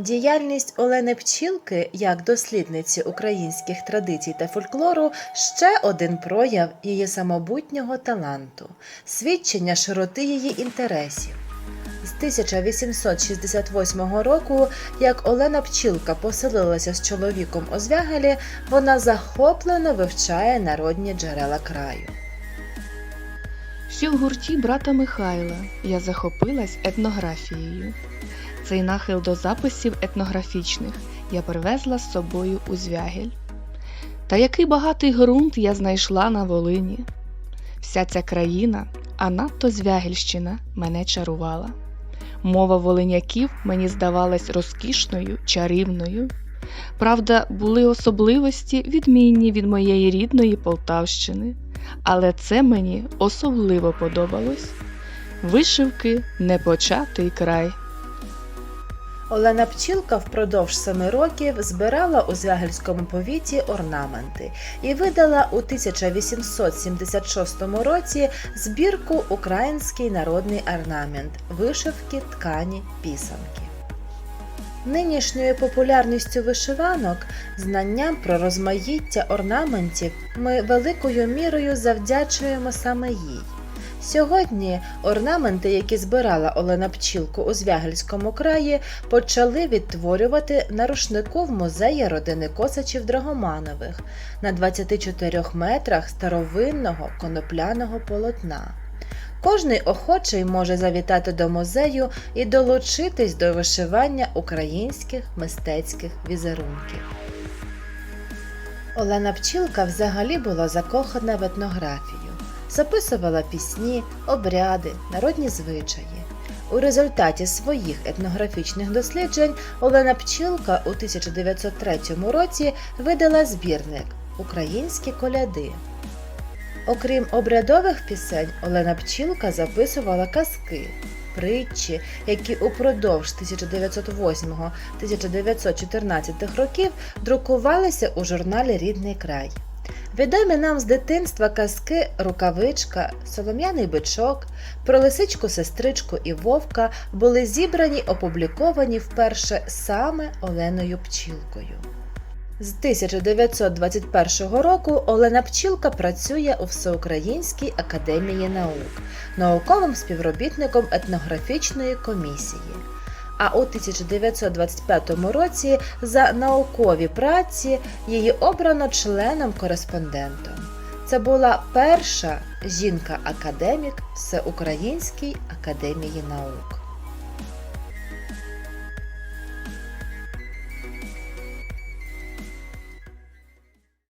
Діяльність Олени Пчілки як дослідниці українських традицій та фольклору ще один прояв її самобутнього таланту, свідчення широти її інтересів. З 1868 року, як Олена Пчілка поселилася з чоловіком у Звягелі, вона захоплено вивчає народні джерела краю. Ще в гурті брата Михайла я захопилась етнографією. Цей нахил до записів етнографічних я привезла з собою у звягель. Та який багатий ґрунт я знайшла на Волині. Вся ця країна, а надто Звягельщина, мене чарувала. Мова волиняків мені здавалась розкішною, чарівною. Правда, були особливості, відмінні від моєї рідної Полтавщини, але це мені особливо подобалось. Вишивки непочатий край. Олена Пчілка впродовж семи років збирала у Звягельському повіті орнаменти і видала у 1876 році збірку Український народний орнамент вишивки, ткані, пісанки. Нинішньою популярністю вишиванок, знанням про розмаїття орнаментів ми великою мірою завдячуємо саме їй. Сьогодні орнаменти, які збирала Олена Пчілко у Звягельському краї, почали відтворювати на рушнику в музеї родини Косачів Драгоманових на 24 метрах старовинного конопляного полотна. Кожний охочий може завітати до музею і долучитись до вишивання українських мистецьких візерунків. Олена Пчілка взагалі була закохана в етнографію записувала пісні, обряди, народні звичаї. У результаті своїх етнографічних досліджень Олена Пчілка у 1903 році видала збірник Українські коляди. Окрім обрядових пісень, Олена Пчілка записувала казки, притчі, які упродовж 1908-1914 років друкувалися у журналі Рідний край. Відомі нам з дитинства казки Рукавичка, Солом'яний бичок, про лисичку, сестричку і вовка були зібрані, опубліковані вперше саме Оленою Пчілкою. З 1921 року Олена Пчілка працює у Всеукраїнській академії наук, науковим співробітником етнографічної комісії. А у 1925 році за наукові праці її обрано членом-кореспондентом. Це була перша жінка-академік Всеукраїнській академії наук.